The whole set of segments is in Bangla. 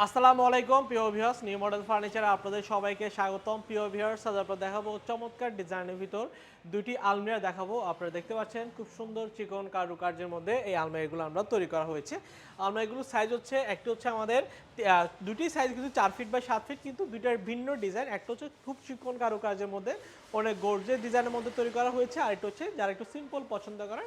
আসসালামু আলাইকুম, প্রিয় ভিউয়ার্স নিউ মডেল ফার্নিচারে আপনাদের সবাইকে স্বাগতম। প্রিয় ভিউয়ার্স আজ আপনারা দেখাবো চমৎকার ডিজাইনের ভিতর দুটি আলমিরা দেখাবো। আপনারা দেখতে পাচ্ছেন খুব সুন্দর চিকন কারুকার্যের মধ্যে এই আলমারিগুলো আমরা তৈরি করা হয়েছে। আলমারিগুলোর সাইজ হচ্ছে, একটি হচ্ছে আমাদের দুটি সাইজ কিন্তু চার ফিট বাই সাত ফিট কিন্তু দুইটার ভিন্ন ডিজাইন একটা হচ্ছে খুব চিকন কারুকার্যের মধ্যে, অনেক গর্জের ডিজাইনের মধ্যে তৈরি করা হয়েছে। আর একটা হচ্ছে যারা একটু সিম্পল পছন্দ করেন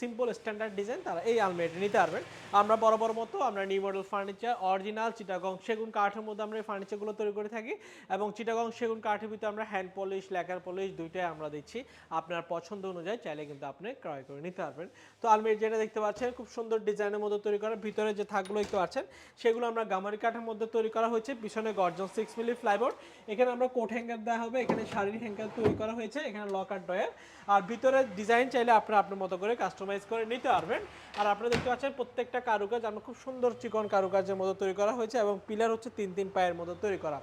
সিম্পল স্ট্যান্ডার্ড ডিজাইন তারা এই আলমারিটা নিতে পারবেন। আমরা বড় মতো আমরা new model furniture original Chittagong সেগুন কাঠের মধ্যে আমরা এই ফার্নিচারগুলো তৈরি করে থাকি এবং চিটাগং সেগুন কাঠের ভিতরে আমরা হ্যান্ড পলিশ লেকার পলিশ দুইটাই আমরা দিচ্ছি। আপনার পছন্দ অনুযায়ী চাইলে কিন্তু আপনি ক্রয় করে নিতে পারবেন। তো আলমারি যেটা দেখতে পাচ্ছেন, খুব সুন্দর ডিজাইনের মধ্যে তৈরি করা। ভিতরে যে থাকগুলো দেখতে পাচ্ছেন, সেগুলো আমরা গামারি কাঠের মধ্যে তৈরি করা হয়েছে। পিছনে গর্জন সিক্স মিলি ফ্লাইবোর্ড এখানে আমরা কোট হ্যাঙ্গার দেওয়া হবে। এখানে শাড়ির হ্যাঙ্গার তৈরি করা হয়েছে। এখানে লকার ড্রয়ার আর ভিতরে ডিজাইন চাইলে আপনারা আপনার মতো করে কাস্টমাইজ করে নিতে পারবেন। আর আপনারা দেখতে পাচ্ছেন প্রত্যেকটা কারুকাজ, আমরা খুব সুন্দর চিকন কারুকাজের মধ্যে তৈরি করা হয়েছে এবং পিলার হচ্ছে তিন তিন পায়ের মধ্যে তৈরি করা।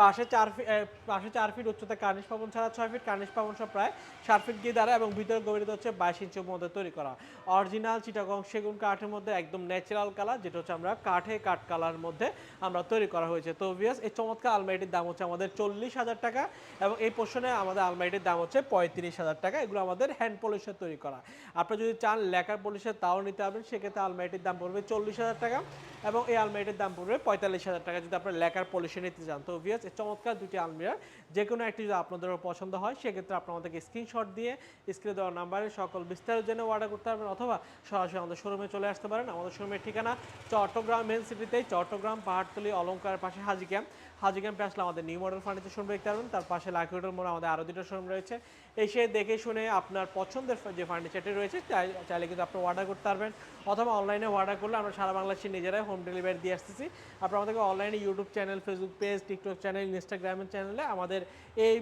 পাশে চার ফিট পাশে চার ফিট উচ্চতা কার্নিশ পাবন ছাড়া ছয় ফিট কার্নিশ পাবন সব প্রায় সাত ফিট গিয়ে দাঁড়ায় এবং ভিতরে গভীরতা হচ্ছে বাইশ ইঞ্চির মধ্যে তৈরি করা। অরিজিনাল চিটাগং সেগুন কাঠের মধ্যে একদম ন্যাচারাল কালার যেটা হচ্ছে আমরা কাঠে কাঠ কালার মধ্যে আমরা তৈরি করা হয়েছে। তো ভিয়াস এই চমৎকার আলমারিটির দাম হচ্ছে আমাদের চল্লিশ হাজার টাকা এবং এই পোর্শনে আমাদের আলমারিটির দাম হচ্ছে পঁয়ত্রিশ হাজার টাকা। এগুলো আমাদের হ্যান্ড পলিশের তৈরি করা। আপনি যদি চান, লেকার পলিশের তাও নিতে পারবেন। সেক্ষেত্রে আলমারিটির দাম পড়বে চল্লিশ হাজার টাকা এবং এই আলমারিটির দাম পড়বে পঁয়তাল্লিশ হাজার টাকা যদি আপনার লেকার পলিশে নিতে চান। তো এই চমৎকার দুটি আলমিরা যে কোনো একটি যদি আপনাদের পছন্দ হয়, সেক্ষেত্রে আপনার আমাদেরকে স্ক্রিনশট দিয়ে স্ক্রিনে দেওয়া নাম্বারে সকল বিস্তারিত জেনে অর্ডার করতে পারবেন অথবা সরাসরি আমাদের শোরুমে চলে আসতে পারেন। আমাদের শোরুমের ঠিকানা চট্টগ্রাম মেন সিটিতে চট্টগ্রাম, পাহাড়তলি অলঙ্কারের পাশে হাজি ক্যাম্প হাজি ক্যাম্পে আসলে আমাদের নিউ মডেল ফার্নিচার শোরুম দেখতে পারবেন। তার পাশে লাকি হোটেল মোড় আমাদের আরও দুটো শোরুম রয়েছে। এসে দেখে শুনে আপনার পছন্দের যে ফার্নিচারটি রয়েছে চাই- চাইলে কিন্তু আপনি অর্ডার করতে পারবেন। অথবা অনলাইনে অর্ডার করলে আমরা সারা বাংলাদেশে নিজেরাই হোম ডেলিভারি দিয়ে আসতেছি। আপনারা আমাদেরকে অনলাইনে YouTube channel Facebook page TikTok channel ইনস্টাগ্রামের চ্যানেলে আমাদের এই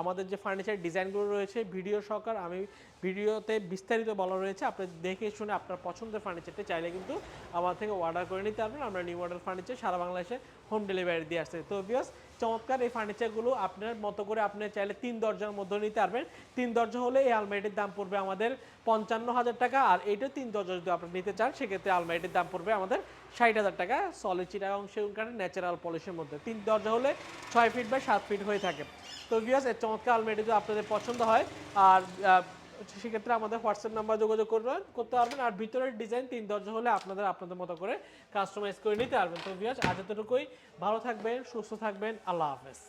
আমাদের যে ফার্নিচার ডিজাইনগুলো রয়েছে ভিডিও সহকার আমি ভিডিওতে বিস্তারিত বলা রয়েছে। আপনি দেখে শুনে আপনার পছন্দের ফার্নিচারটি চাইলে কিন্তু আমার থেকে অর্ডার করে নিতে পারবেন। আমরা নিউ মডেল ফার্নিচার সারা বাংলাদেশে হোম ডেলিভারি দিয়ে আসছে তো বিয়াস চমৎকার এই ফার্নিচারগুলো আপনার মতো করে আপনি চাইলে তিন দরজার মধ্যে নিতে পারবেন। তিন দরজা হলে এই আলমারিটির দাম পড়বে আমাদের পঞ্চান্ন হাজার টাকা আর এইটা তিন দরজা যদি আপনি নিতে চান, সেক্ষেত্রে আলমারিটির দাম পড়বে আমাদের ষাট হাজার টাকা। সলিড চিটা কাঠের ন্যাচারাল পলিশের মধ্যে। তিন দরজা হলে ছয় ফিট বা সাত ফিট হয়ে থাকে। তো বিয়াস এই চমৎকার আলমারিটি যদি আপনাদের পছন্দ হয়, আর সেক্ষেত্রে আমাদের হোয়াটসঅ্যাপ নাম্বার যোগাযোগ করবেন করতে পারবেন। আর ভিতরের ডিজাইন তিন দরজা হলে আপনাদের আপনাদের মতো করে কাস্টমাইজ করে নিতে পারবেন। তো বিয়াস আজ এতটুকুই। ভালো থাকবেন, সুস্থ থাকবেন। আল্লাহ হাফেজ।